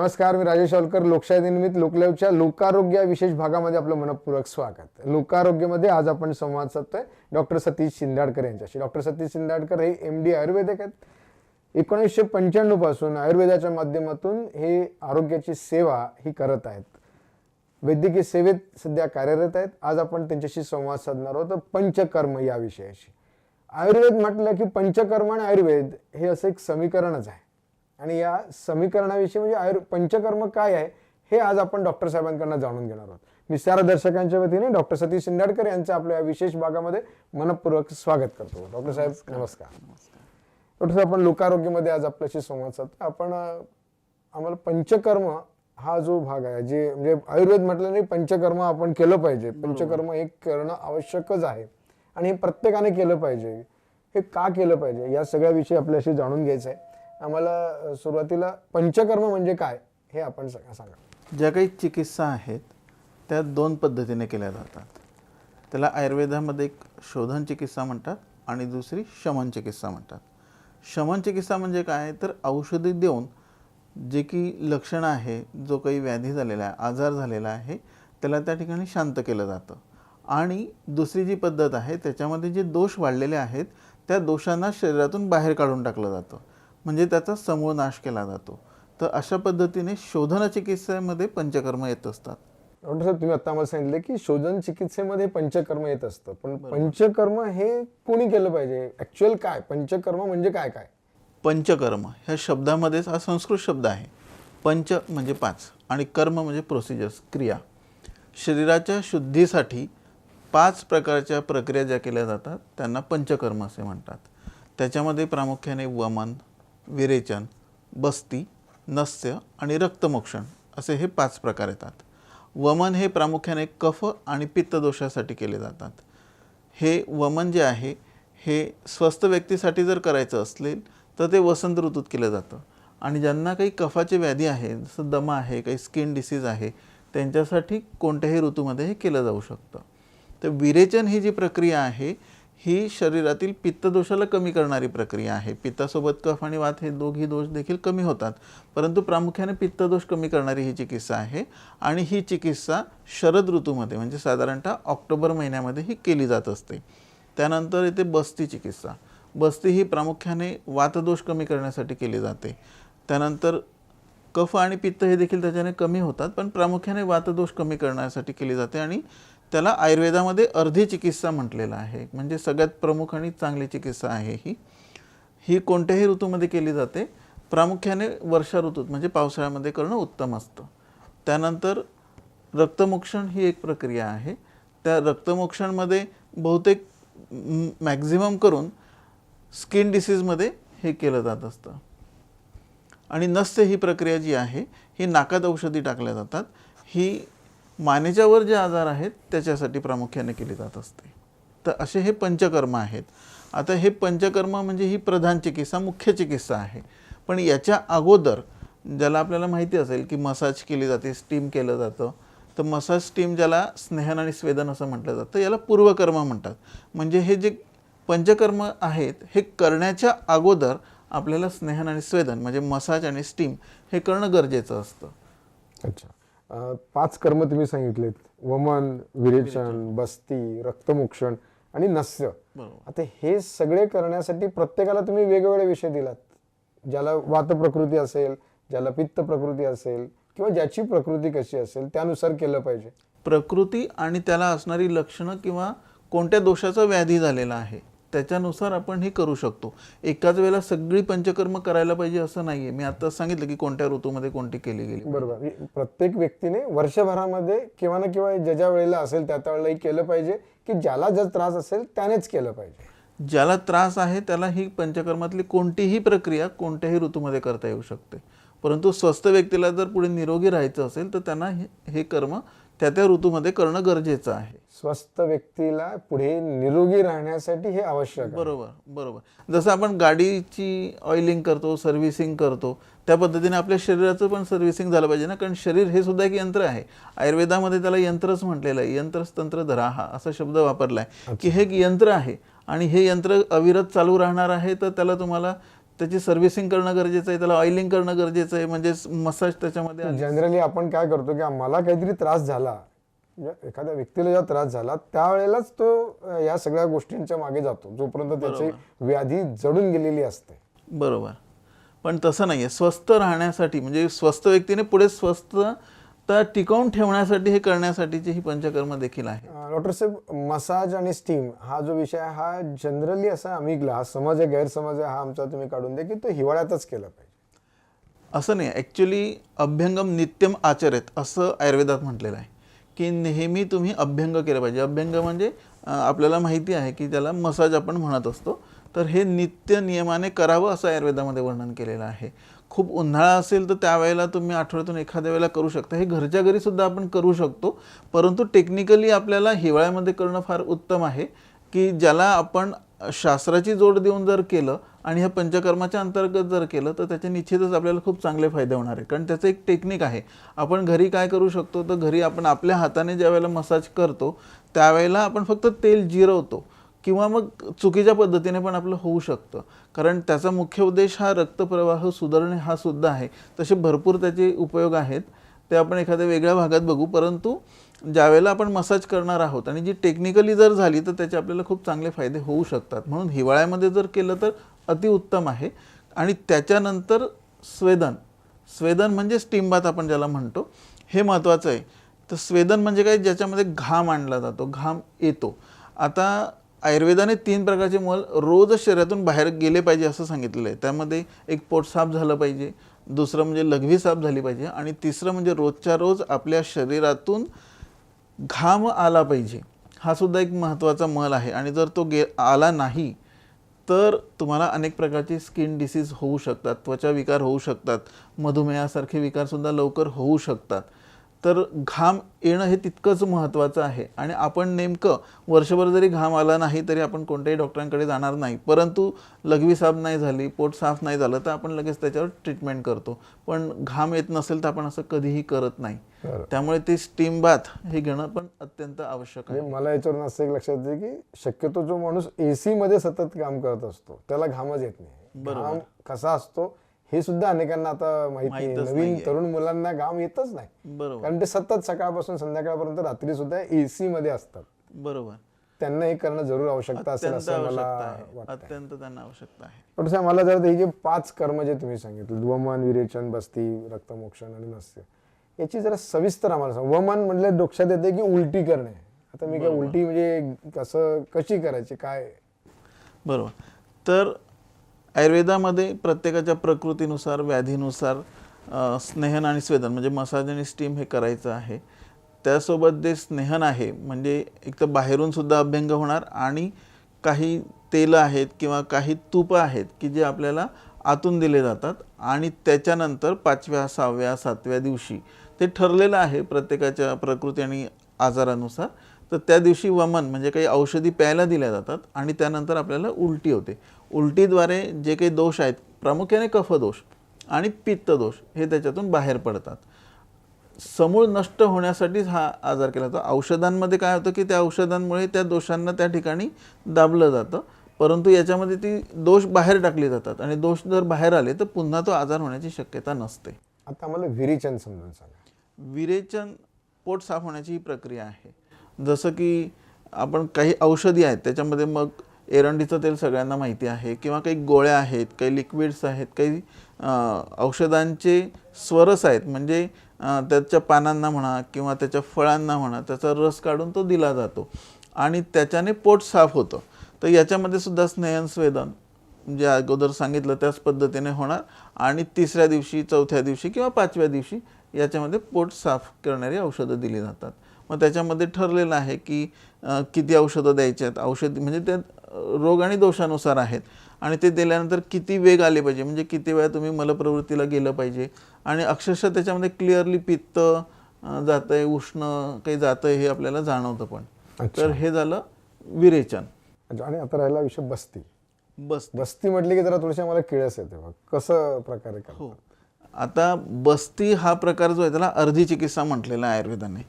नमस्कार मी राजेश अलकर लोकशाही दिननिमित्त लोकलेवच्या लोकारोग्य या विशेष भागामध्ये आपलं मनपूर्वक स्वागत. लोकारोग्यमध्ये आज आपण संवाद साधतोय डॉक्टर सतीश शिंदाडकर यांच्याशी. डॉक्टर सतीश शिंदाडकर हे एम डी आयुर्वेदिक आहेत. एकोणीसशे पंच्याण्णवपासून आयुर्वेदाच्या माध्यमातून हे आरोग्याची सेवा ही करत आहेत. वैद्यकीय सेवेत सध्या कार्यरत आहेत. आज आपण त्यांच्याशी संवाद साधणार आहोत. पंचकर्म या विषयाशी. आयुर्वेद म्हटलं की पंचकर्म आणि आयुर्वेद हे असं एक समीकरणच आहे. आणि या समीकरणाविषयी म्हणजे आयुर् पंचकर्म काय आहे हे आज आपण डॉक्टर साहेबांकडनं जाणून घेणार आहोत. मी सारा दर्शकांच्या वतीने डॉक्टर सतीश शिंदाडकर यांचं आपल्या या विशेष भागामध्ये मनपूर्वक स्वागत करतो. डॉक्टर साहेब नमस्कार. डॉक्टर साहेब आपण लोकारोग्यमध्ये आज आपल्याशी संवाद साधतो. आपण आम्हाला पंचकर्म हा जो भाग आहे जे म्हणजे आयुर्वेद म्हटलं नाही पंचकर्म आपण केलं पाहिजे. पंचकर्म हे करणं आवश्यकच आहे. आणि हे प्रत्येकाने केलं पाहिजे. हे का केलं पाहिजे या सगळ्याविषयी आपल्याशी जाणून घ्यायचं आहे. आम्हाला सुरुवातीला पंचकर्म म्हणजे काय हे आपण सगळं सांगा. ज्या काही चिकित्सा आहेत त्या दोन पद्धतीने केल्या जातात. त्याला आयुर्वेदामध्ये एक शोधन चिकित्सा म्हणतात आणि दुसरी शमन चिकित्सा म्हणतात. शमन चिकित्सा म्हणजे काय? तर औषधी देऊन जे की लक्षणं आहे जो काही व्याधी झालेला आहे आजार झालेला आहे त्याला त्या ठिकाणी शांत केलं जातं. आणि दुसरी जी पद्धत आहे त्याच्यामध्ये जे दोष वाढलेले आहेत त्या दोषांना शरीरातून बाहेर काढून टाकलं जातं. म्हणजे त्याचा समूळ नाश केला जातो. तर अशा पद्धतीने शोधन चिकित्सेमध्ये पंचकर्म येत असतात. डॉक्टर साहेब तुम्ही आता आम्हाला सांगितलं की शोधन चिकित्सेमध्ये पंचकर्म येत असतं. पण पंचकर्म हे कोणी केलं पाहिजे? ऍक्च्युअल काय? पंचकर्म म्हणजे काय काय? पंचकर्म. ह्या शब्दामध्येच हा संस्कृत शब्द आहे. पंच म्हणजे पाच आणि कर्म म्हणजे प्रोसिजर्स क्रिया. शरीराच्या शुद्धीसाठी पाच प्रकारच्या प्रक्रिया ज्या केल्या जातात त्यांना पंचकर्म असे म्हणतात. त्याच्यामध्ये प्रामुख्याने वमन विरेचन बस्ती नस्य आणि रक्तमोक्षण असे हे पाच प्रकार येतात. वमन हे प्रामुख्याने कफ आणि पित्त दोषासाठी केले जातात. हे वमन जे आहे हे स्वस्थ व्यक्तीसाठी जर करायचं असेल तर ते वसंत ऋतूत केलं जातं. आणि ज्यांना काही कफाचे व्याधी आहे जसं दमा आहे काही स्किन डिसीज आहे त्यांच्यासाठी कोणत्याही ऋतूमध्ये हे केलं जाऊ शकतं. तर विरेचन ही जी प्रक्रिया आहे ही शरीरातील पित्तदोषाला कमी करणारी प्रक्रिया आहे. पित्तासोबत कफ आणि वात हे दोघी दोष देखील कमी होतात. परंतु प्रामुख्याने पित्तदोष कमी करणारी ही चिकित्सा आहे आणि ही चिकित्सा शरद ऋतूमध्ये म्हणजे साधारणतः ऑक्टोबर महिन्यामध्ये ही केली जात असते. त्यानंतर येते बस्ती चिकित्सा. बस्ती ही प्रामुख्याने वातदोष कमी करण्यासाठी केली जाते. त्यानंतर कफ आणि पित्त हे देखील त्याच्याने कमी होतात पण प्रामुख्याने वातदोष कमी करण्यासाठी केली जाते आणि त्याला आयुर्वेदामध्ये अर्धी चिकित्सा म्हटलेलं आहे. म्हणजे सगळ्यात प्रमुख आणि चांगली चिकित्सा आहे ही. ही कोणत्याही ऋतूमध्ये केली जाते. प्रामुख्याने वर्षा ऋतूत म्हणजे पावसाळ्यामध्ये करणं उत्तम असतं. त्यानंतर रक्तमोक्षण ही एक प्रक्रिया आहे. त्या रक्तमोक्षणमध्ये बहुतेक मॅक्झिमम करून स्किन डिसीजमध्ये हे केलं जात असतं. आणि नस्य ही प्रक्रिया जी आहे ही नाकात औषधी टाकल्या जातात. ही मानेच्यावर जे आजार आहेत त्याच्यासाठी प्रामुख्याने केली जात असते. तर असे हे पंचकर्म आहेत. आता हे पंचकर्म म्हणजे ही प्रधान चिकित्सा मुख्य चिकित्सा आहे. पण याच्या अगोदर ज्याला आपल्याला माहिती असेल की मसाज केली जाते स्टीम केलं जातं. तर मसाज स्टीम ज्याला स्नेहन आणि स्वेदन असं म्हटलं जातं याला पूर्वकर्म म्हणतात. म्हणजे हे जे पंचकर्म आहेत हे करण्याच्या अगोदर आपल्याला स्नेहन आणि स्वेदन म्हणजे मसाज आणि स्टीम हे करणं गरजेचं असतं. अच्छा. पाच कर्म तुम्ही सांगितलेत. वमन विरेचन बस्ती रक्तमोक्षण आणि नस्य. आता हे सगळे करण्यासाठी प्रत्येकाला तुम्ही वेगवेगळे विषय दिलात. ज्याला वात प्रकृती असेल ज्याला पित्त प्रकृती असेल किंवा ज्याची प्रकृती कशी असेल त्यानुसार केलं पाहिजे. प्रकृती आणि त्याला असणारी लक्षणं किंवा कोणत्या दोषाचा व्याधी झालेला आहे? त्याच्यानुसार आपण हे करू शकतो. एकाच वेळेला सगळी पंचकर्म करायला पाहिजे असं नाहीये. मी आता सांगितलं की कोणत्या ऋतूमध्ये कोणती केली गेली. बरोबर. प्रत्येक व्यक्तीने वर्षभरामध्ये किंवा ना किंवा ज्या ज्या वेळेला असेल त्या त्या वेळेला हे केलं पाहिजे की ज्याला जर त्रास असेल त्यानेच केलं पाहिजे. ज्याला त्रास आहे त्याला ही पंचकर्मातली कोणतीही प्रक्रिया कोणत्याही ऋतूमध्ये करता येऊ शकते. परंतु स्वस्थ व्यक्तीला जर पुढे निरोगी राहायचं असेल तर त्यांना हे कर्म त्या त्या ऋतूमध्ये करणं गरजेचं आहे. स्वस्थ व्यक्तीला पुढे निरोगी राहण्यासाठी हे आवश्यक बरोबर बरोबर. जसं आपण गाडीची ऑइलिंग करतो सर्व्हिसिंग करतो त्या पद्धतीने आपल्या शरीराचं पण सर्व्हिसिंग झालं पाहिजे ना कारण शरीर हे सुद्धा एक यंत्र आहे. आयुर्वेदामध्ये त्याला यंत्रच म्हटलेलं आहे यंत्रच तंत्र धराहा असा शब्द वापरला आहे की हे एक यंत्र आहे आणि हे यंत्र अविरत चालू राहणार आहे तर त्याला तुम्हाला त्याची सर्व्हिसिंग करणं गरजेचं आहे त्याला ऑइलिंग करणं गरजेचं आहे म्हणजे मसाज त्याच्यामध्ये. जनरली आपण काय करतो की मला काहीतरी त्रास झाला म्हणजे एखाद्या व्यक्तीला जेव्हा त्रास झाला त्यावेळेलाच तो या सगळ्या गोष्टींच्या मागे जातो जोपर्यंत त्याची व्याधी जडून गेलेली असते. बरोबर. पण तसं नाही आहे स्वस्थ राहण्यासाठी म्हणजे स्वस्थ व्यक्तीने पुढे स्वस्थता टिकवून ठेवण्यासाठी हे करण्यासाठीची ही पंचकर्म देखील आहे डॉक्टर साहेब मसाज आणि स्टीम हा जो विषय आहे हा जनरली असा आम्ही हा समज आहे गैरसमज आहे हा आमचा तुम्ही काढून द्या की तो हिवाळ्यातच केला पाहिजे. असं नाही ॲक्च्युली अभ्यंगम नित्यम आचरेत असं आयुर्वेदात म्हटलेलं आहे की नेहमी तुम्ही अभ्यंग केलं पाहिजे. अभ्यंग म्हणजे आपल्याला माहिती आहे की त्याला मसाज आपण म्हणत असतो. तर हे नित्य नियमाने करावं असं आयुर्वेदामध्ये वर्णन केलेलं आहे. खूप उन्हाळा असेल तर त्यावेळेला तुम्ही आठवड्यातून एखाद्या वेळेला करू शकता. हे घरच्या घरी सुद्धा आपण करू शकतो. परंतु टेक्निकली आपल्याला हिवाळ्यामध्ये करणं फार उत्तम आहे की ज्याला आपण शास्त्राची जोड देऊन जर केलं आणि ह्या पंचकर्माच्या अंतर्गत जर केलं तर त्याचे निश्चितच आपल्याला खूप चांगले फायदे होणार आहे कारण त्याचं एक टेक्निक आहे. आपण घरी काय करू शकतो? तर घरी आपण आपल्या हाताने ज्या वेळेला मसाज करतो त्यावेळेला आपण फक्त तेल जिरवतो. किंवा मग चुकीच्या पद्धतीने पण आपलं होऊ शकतं. कारण त्याचा मुख्य उद्देश हा रक्तप्रवाह सुधारणे हा सुद्धा आहे. तसे भरपूर त्याचे उपयोग आहेत. ते आपण एखाद्या वेगळ्या भागात बघू. परंतु ज्यावेळेला आपण मसाज करणार आहोत आणि जी टेक्निकली जर झाली तर त्याचे आपल्याला खूप चांगले फायदे होऊ शकतात. म्हणून हिवाळ्यामध्ये जर केलं तर अतिउत्तम आहे. आणि त्याच्यानंतर स्वेदन. स्वेदन म्हणजे स्टीम बाथ आपण ज्याला म्हणतो हे महत्त्वाचं आहे. तर स्वेदन म्हणजे काय? ज्याच्यामध्ये घाम आणला जातो. घाम येतो. आता आयुर्वेदाने तीन प्रकारचे मल रोज शरीरातून बाहेर गेले पाहिजे असं सांगितलेलं आहे. त्यामध्ये एक पोट साफ झालं पाहिजे दुसरं म्हणजे लघवी साफ झाली पाहिजे आणि तिसरं म्हणजे रोजच्या रोज आपल्या शरीरातून घाम आला पाहिजे. हा सुद्धा एक महत्त्वाचा मल आहे आणि जर तो गे आला नाही तर तुम्हाला अनेक प्रकारचे स्किन डिसीज होऊ शकतात त्वचा विकार होऊ शकतात मधुमेहासारखे विकारसुद्धा लवकर होऊ शकतात. तर घाम येणं हे तितकंच महत्त्वाचं आहे. आणि आपण नेमकं वर्षभर जरी घाम आला नाही तरी आपण कोणत्याही डॉक्टरांकडे जाणार नाही. परंतु लघवी साफ नाही झाली पोट साफ नाही झालं तर आपण लगेच त्याच्यावर ट्रीटमेंट करतो. पण घाम येत नसेल तर आपण असं कधीही करत नाही. बरोबर. त्यामुळे ते स्टीम बाथ हे घेणं पण अत्यंत आवश्यक आहे. म्हणजे मला याच्यावरून असं एक लक्षात येते की शक्यतो जो माणूस एसी मध्ये सतत काम करत असतो त्याला घामच येत नाही. घाम कसा असतो हे सुद्धा अनेकांना आता माहिती नवीन. तरुण मुलांना घाम येतच नाही. बरोबर. कारण ते सतत सकाळपासून संध्याकाळपर्यंत रात्री सुद्धा एसी मध्ये असतात. बरोबर. त्यांना हे करणं जरूर आवश्यकता असेल असं मला अत्यंत त्यांना आवश्यकता आहे. पण साहेब मला जर हे जे पाच कर्म जे तुम्ही सांगितले वमन विरेचन बस्ती रक्तमोक्षण आणि नस्य याची जरा सविस्तर आम्हाला सांग. वमन म्हणलं डोक्यात येते की उलटी करणे. आता मी काय उलटी म्हणजे कसं कशी करायची काय? बरोबर. तर आयुर्वेदामध्ये प्रत्येकाच्या प्रकृतीनुसार व्याधीनुसार स्नेहन आणि स्वेदन म्हणजे मसाज आणि स्टीम हे करायचं आहे. त्यासोबत जे स्नेहन आहे म्हणजे एक तर बाहेरूनसुद्धा अभ्यंग होणार आणि काही तेलं आहेत किंवा काही तूपं आहेत की जे आपल्याला आतून दिले जातात आणि त्याच्यानंतर पाचव्या सहाव्या सातव्या दिवशी ते ठरलेलं आहे प्रत्येकाच्या प्रकृती आणि आजारानुसार. तर त्या दिवशी वमन म्हणजे काही औषधी प्यायला दिल्या जातात आणि त्यानंतर आपल्याला उलटी होते. उलटीद्वारे जे काही दोष आहेत प्रामुख्याने कफदोष आणि पित्तदोष हे त्याच्यातून बाहेर पडतात. समूळ नष्ट होण्यासाठीच हा आजार केला जातो. औषधांमध्ये काय होतं की त्या औषधांमुळे त्या दोषांना त्या ठिकाणी दाबलं जातं परंतु याच्यामध्ये ती दोष बाहेर टाकले जातात आणि दोष जर बाहेर आले तर पुन्हा तो आजार होण्याची शक्यता नसते. आता आम्हाला विरेचन समजून सांगा. विरेचन पोट साफ होण्याची ही प्रक्रिया आहे. जसं की आपण काही औषधी आहेत त्याच्यामध्ये मग एरंडीचं तेल सगळ्यांना माहिती आहे किंवा काही गोळ्या आहेत काही लिक्विड्स आहेत काही औषधांचे स्वरस आहेत. म्हणजे त्याच्या पानांना म्हणा किंवा त्याच्या फळांना म्हणा त्याचा रस काढून तो दिला जातो आणि त्याच्याने पोट साफ होतं. तर याच्यामध्ये सुद्धा स्नेहनस्वेदन जे अगोदर सांगितलं त्याच पद्धतीने होणार आणि तिसऱ्या दिवशी चौथ्या दिवशी किंवा पाचव्या दिवशी याच्यामध्ये पोट साफ करणारी औषधं दिली जातात. मग त्याच्यामध्ये ठरलेलं आहे की किती औषधं द्यायची आहेत? औषध म्हणजे ते रोग आणि दोषानुसार आहेत. आणि ते दिल्यानंतर किती वेग आले पाहिजे? म्हणजे किती वेळा तुम्ही मलप्रवृत्तीला गेलं पाहिजे? आणि अक्षरशः त्याच्यामध्ये क्लिअरली पित्त अं, जातंय उष्ण काही जातंय हे आपल्याला जाणवतं पण. तर हे झालं विरेचन. आणि आता राहिला विषय बस्ती. बस बस्ती म्हटली की जरा थोडीशी आम्हाला किळस येते बघ. कसं प्रकारे? हो. आता बस्ती हा प्रकार जो आहे त्याला अर्धी चिकित्सा म्हटलेला आहे आयुर्वेदाने.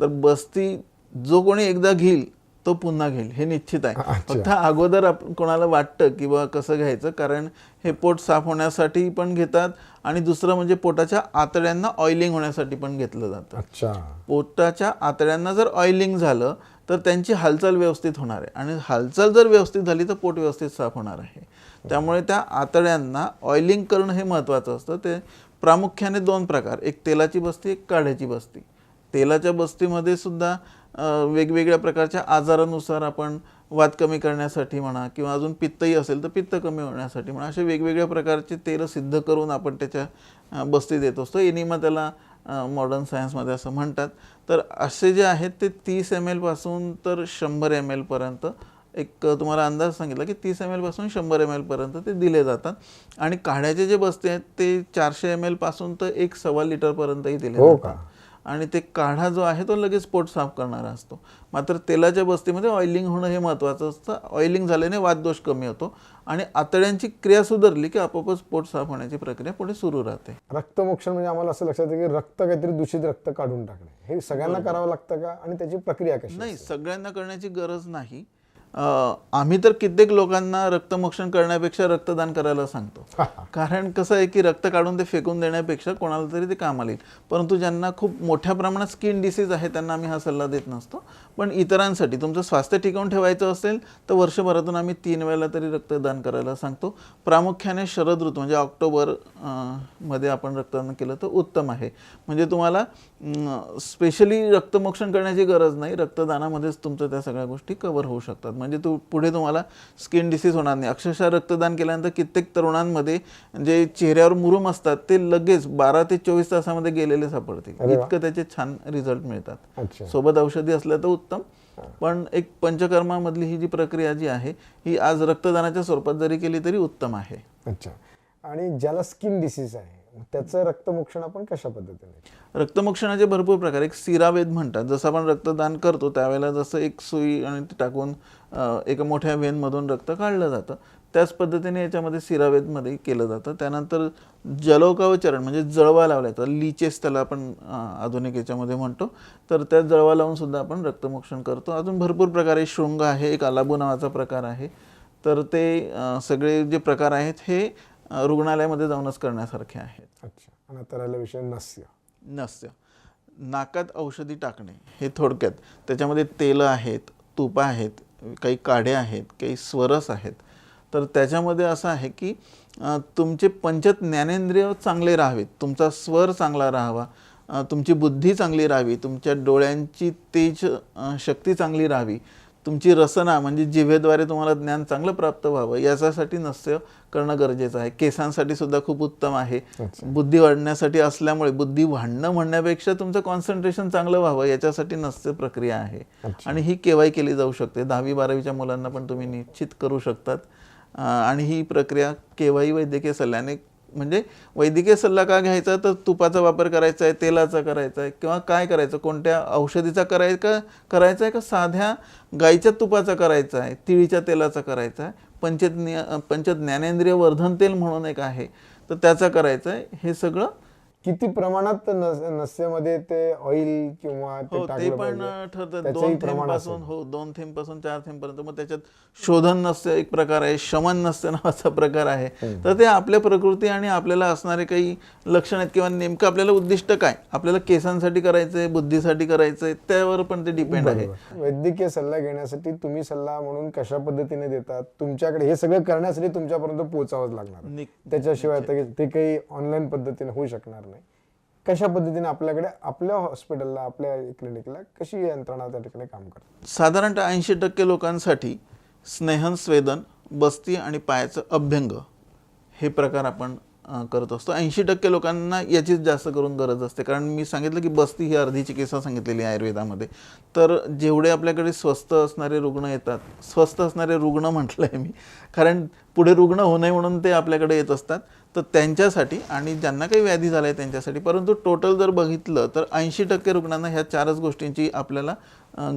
तर बस्ती जो कोणी एकदा घेईल तो पुन्हा घेईल. हे निश्चित आहे. फक्त अगोदर आपण कोणाला वाटतं की बा कसं घ्यायचं कारण हे पोट साफ होण्यासाठी पण घेतात आणि दुसरं म्हणजे पोटाच्या आतड्यांना ऑइलिंग होण्यासाठी पण घेतलं जातं. पोटाच्या आतड्यांना जर ऑइलिंग झालं तर त्यांची हालचाल व्यवस्थित होणार आहे. आणि हालचाल जर व्यवस्थित झाली तर पोट व्यवस्थित साफ होणार आहे. त्यामुळे त्या आतड्यांना ऑइलिंग करणं हे महत्त्वाचं असतं. ते प्रामुख्याने दोन प्रकार. एक तेलाची बस्ती एक काढ्याची बस्ती. तेलाच्या बस्तीमध्ये सुद्धा वेगवेगळ्या प्रकारच्या आजारानुसार आपण वात कमी करण्यासाठी म्हणा किंवा अजून पित्तही असेल तर पित्त कमी होण्यासाठी म्हणा असे वेगवेगळ्या प्रकारचे तेल सिद्ध करून आपण त्याच्या बस्ती देत असतो. एनिमा त्याला मॉडर्न सायन्समध्ये असं म्हणतात. तर असे जे आहेत ते तीस एम एलपासून तर शंभर एम एलपर्यंत एक तुम्हाला अंदाज सांगितला की तीस एम एलपासून शंभर एम एलपर्यंत ते दिले जातात. आणि काढ्याचे जे बस्ते आहेत ते चारशे एम एलपासून तर एक सव्वा लिटरपर्यंतही दिले हो जातात. आणि ते काढा जो आहे तो लगेच पोट साफ करणारा असतो. मात्र तेलाच्या बस्तीमध्ये ऑइलिंग होणं हे महत्त्वाचं असतं. ऑइलिंग झाल्याने वातदोष कमी होतो आणि आतड्यांची क्रिया सुधारली की आपोआपच पोट साफ होण्याची प्रक्रिया पुढे सुरू राहते. रक्तमोक्षण म्हणजे आम्हाला असं लक्षात येतं की रक्त काहीतरी दूषित रक्त काढून टाकणे. हे सगळ्यांना करावं लागतं का? आणि त्याची प्रक्रिया कशी नाही सगळ्यांना करण्याची गरज नाही. आम्ही तर कित्येक लोकांना रक्तमोक्षण करण्यापेक्षा रक्तदान करायला सांगतो. कारण कसं आहे की रक्त काढून ते फेकून देण्यापेक्षा कोणाला तरी ते कामाला येईल. परंतु ज्यांना खूप मोठ्या प्रमाणात स्किन डिसीज आहे त्यांना आम्ही हा सल्ला देत नसतो. पण इतरांसाठी तुमचं स्वास्थ्य टिकवून ठेवायचं असेल तर वर्षभरातून आम्ही तीन वेळेला तरी रक्तदान करायला सांगतो. प्रामुख्याने शरद ऋतू म्हणजे ऑक्टोबरमध्ये आपण रक्तदान केलं तर उत्तम आहे. म्हणजे तुम्हाला स्पेशली रक्तमोक्षण करण्याची गरज नाही. रक्तदानामध्येच तुमचं त्या सगळ्या गोष्टी कव्हर होऊ शकतात. म्हणजे तू पुढे तुम्हाला स्किन डिसीज होणार नाही. अक्षरशः रक्तदान केल्यानंतर कित्येक तरुणांमध्ये जे चेहऱ्यावर मुरुम असतात ते लगेच बारा ते चोवीस तासामध्ये गेलेले सापडते अरे वा. इतकं त्याचे छान रिझल्ट मिळतात. सोबत औषधी असल्या तर उत्तम. पण एक पंचकर्मामधली ही जी प्रक्रिया जी आहे ही आज रक्तदानाच्या स्वरूपात जरी केली तरी उत्तम आहे. अच्छा. आणि ज्याला स्किन डिसीज आहे त्याचं रक्तमोक्षण आपण कशा पद्धतीने रक्तमोक्षणाचे भरपूर प्रकार एक सिरावेद म्हणतात. जसं आपण रक्तदान करतो त्यावेळेला जसं एक सुई आणि टाकून एका मोठ्या वेनमधून रक्त काढलं जातं. त्याच पद्धतीने याच्यामध्ये सिरावेदमध्ये केलं जातं. त्यानंतर जलोकावचरण म्हणजे जळवा लावला जातं लिचेस त्याला आपण आधुनिक याच्यामध्ये म्हणतो. तर त्या जळवा लावून सुद्धा आपण रक्तमोक्षण करतो. अजून भरपूर प्रकारे शृंग आहे एक अलाबू नावाचा प्रकार आहे. तर ते सगळे जे प्रकार आहेत हे रुग्णालयामध्ये जाऊनच करण्यासारखे आहेत. अच्छा. आणि आता राहिला विषय नस्य. नस्य. नाकात औषधी टाकणे हे थोडक्यात. त्याच्यामध्ये तेलं आहेत तुपं आहेत काही काढे आहेत काही स्वरस आहेत. तर त्याच्यामध्ये असं आहे की तुमचे पंच ज्ञानेंद्रिय चांगले राहावेत. तुमचा स्वर चांगला राहावा. तुमची बुद्धी चांगली राहावी. तुमच्या डोळ्यांची तेज शक्ती चांगली राहावी. तुमची रसना म्हणजे जिभेद्वारे तुम्हाला ज्ञान चांगलं प्राप्त व्हावं याच्यासाठी नस्य करणं गरजेचं आहे. केसांसाठी सुद्धा खूप उत्तम आहे. बुद्धी वाढण्यासाठी असल्यामुळे बुद्धी वाढणं म्हणण्यापेक्षा तुमचं कॉन्सन्ट्रेशन चांगलं व्हावं याच्यासाठी नस्य प्रक्रिया आहे. आणि ही केव्हाही केली जाऊ शकते. दहावी बारावीच्या मुलांना पण तुम्ही निश्चित करू शकतात. आणि ही प्रक्रिया केव्हाही वैद्यकीय सल्ल्याने म्हणजे वैद्यकीय सल्ला का घ्यायचा? तर तुपाचा वापर करायचा आहे तेलाचा करायचा आहे किंवा काय करायचं? कोणत्या औषधीचा कराय का करायचा आहे का? साध्या गाईच्या तुपाचा करायचा आहे तिळीच्या तेलाचा करायचा आहे पंचज्ञ पंचज्ञानेंद्रिय वर्धन तेल म्हणून एक आहे. तर त्याचा करायचं आहे. हे सगळं किती प्रमाणात नस- नस्यामध्ये ते ऑइल किंवा ते हो ते पण? ठरतं. दोन थेंबपासून. हो दोन थेंबपासून चार थेंब पर्यंत. मग त्याच्यात शोधन नसतं एक प्रकार आहे. शमन नसतं नावाचा प्रकार आहे. तर ते आपल्या प्रकृती आणि आपल्याला असणारे काही लक्षण आहेत किंवा नेमकं आपल्याला उद्दिष्ट काय? आपल्याला केसांसाठी करायचंय बुद्धीसाठी करायचंय त्यावर पण ते डिपेंड आहे. वैद्यकीय सल्ला घेण्यासाठी तुम्ही सल्ला म्हणून कशा पद्धतीने देतात? तुमच्याकडे हे सगळं करण्यासाठी तुमच्यापर्यंत पोहोचावंच लागणार. त्याच्याशिवाय ते ते काही ऑनलाईन पद्धतीने होऊ शकणार नाही. कशा पद्धतीने आपल्याकडे आपल्या हॉस्पिटलला आपल्या क्लिनिकला कशी यंत्रणा त्या ठिकाणी काम करते? साधारणतः ऐंशी टक्के लोकांसाठी स्नेहन स्वेदन बस्ती आणि पायाचं अभ्यंग हे प्रकार आपण करत असतो. ऐंशी टक्के लोकांना याचीच जास्त करून गरज असते. कारण मी सांगितलं की बस्ती ही अर्धी चिकित्सा सांगितलेली आहे आयुर्वेदामध्ये. तर जेवढे आपल्याकडे स्वस्त असणारे रुग्ण येतात स्वस्त असणारे रुग्ण म्हटलं आहे मी. कारण पुढे रुग्ण होऊ नये म्हणून ते आपल्याकडे येत असतात. तर त्यांच्यासाठी आणि ज्यांना काही व्याधी झाला आहे त्यांच्यासाठी. परंतु टोटल जर बघितलं तर ऐंशी टक्के रुग्णांना ह्या चारच गोष्टींची आपल्याला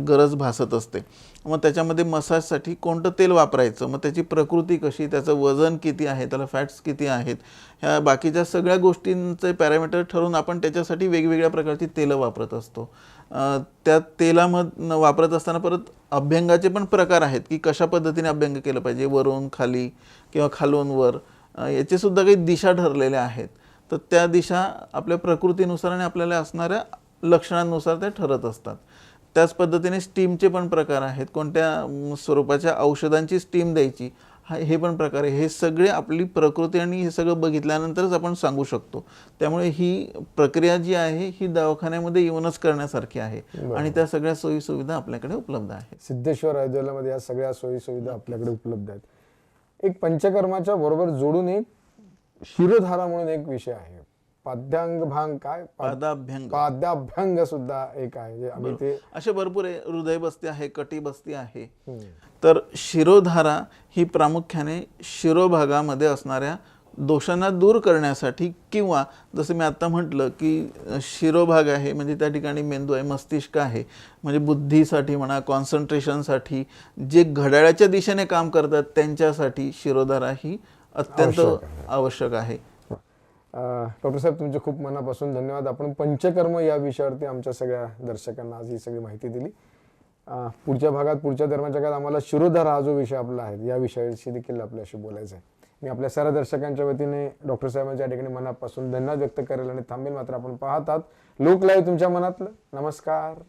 गरज भासत असते. मग त्याच्यामध्ये मसाजसाठी कोणतं तेल वापरायचं? मग त्याची प्रकृती कशी? त्याचं वजन किती आहे? त्याला फॅट्स किती आहेत? ह्या बाकीच्या सगळ्या गोष्टींचे पॅरामीटर ठरवून आपण त्याच्यासाठी वेगवेगळ्या प्रकारची तेलं वापरत असतो. त्या तेलाम वापरत असताना परत अभ्यंगाचे पण प्रकार आहेत की कशा पद्धतीने अभ्यंग केलं पाहिजे? वरून खाली किंवा खालून वर? याचे सुद्धा काही दिशा ठरलेल्या आहेत. तर त्या दिशा आपल्या प्रकृतीनुसार आणि आपल्याला असणाऱ्या लक्षणांनुसार त्या ठरत असतात. त्याच पद्धतीने स्टीमचे पण प्रकार आहेत. कोणत्या स्वरूपाच्या औषधांची स्टीम द्यायची हा हे पण प्रकार आहे. हे सगळे आपली प्रकृती आणि हे सगळं बघितल्यानंतरच आपण सांगू शकतो. त्यामुळे ही प्रक्रिया जी आहे ही दवाखान्यामध्ये येऊनच करण्यासारखी आहे. आणि त्या सगळ्या सोयी सुविधा आपल्याकडे उपलब्ध आहेत. सिद्धेश्वर आयुर्वेदामध्ये या सगळ्या सोयी सुविधा आपल्याकडे उपलब्ध आहेत. एक पंचकर्माच्या बरोबर जोडून एक शिरोधारा म्हणून एक विषय आहे. पाद्यांग भांग काय पादाभ्यंग. पाद्याभ्यंग सुद्धा एक आहे जे आम्ही ते असे भरपूर आहे. हृदय बस्ती आहे कटी बस्ती आहे. तर शिरोधारा ही प्रामुख्याने शिरोभागामध्ये असणाऱ्या दोषांना दूर करण्यासाठी किंवा जसं मी आता म्हटलं की शिरोभाग आहे म्हणजे त्या ठिकाणी मेंदू आहे मस्तिष्क आहे म्हणजे बुद्धीसाठी म्हणा कॉन्सन्ट्रेशनसाठी जे घड्याळाच्या दिशेने काम करतात त्यांच्यासाठी शिरोधारा ही अत्यंत आवश्यक आहे. डॉक्टर साहेब तुमचे खूप मनापासून धन्यवाद. आपण पंचकर्म या विषयावरती आमच्या सगळ्या दर्शकांना आज ही सगळी माहिती दिली. पुढच्या भागात पुढच्या धर्माच्या काळात आम्हाला शिरोधारा हा जो विषय आपला आहे या विषयाशी देखील आपल्याशी बोलायचं आहे मी आपल्या सर्व दर्शकांच्या वतीने डॉक्टर साहेबांच्या ठिकाणी मनापासून धन्यवाद व्यक्त करेल आणि थांबेल मात्र आपण पाहतात. लोक लाईव्ह तुमच्या मनातलं. नमस्कार.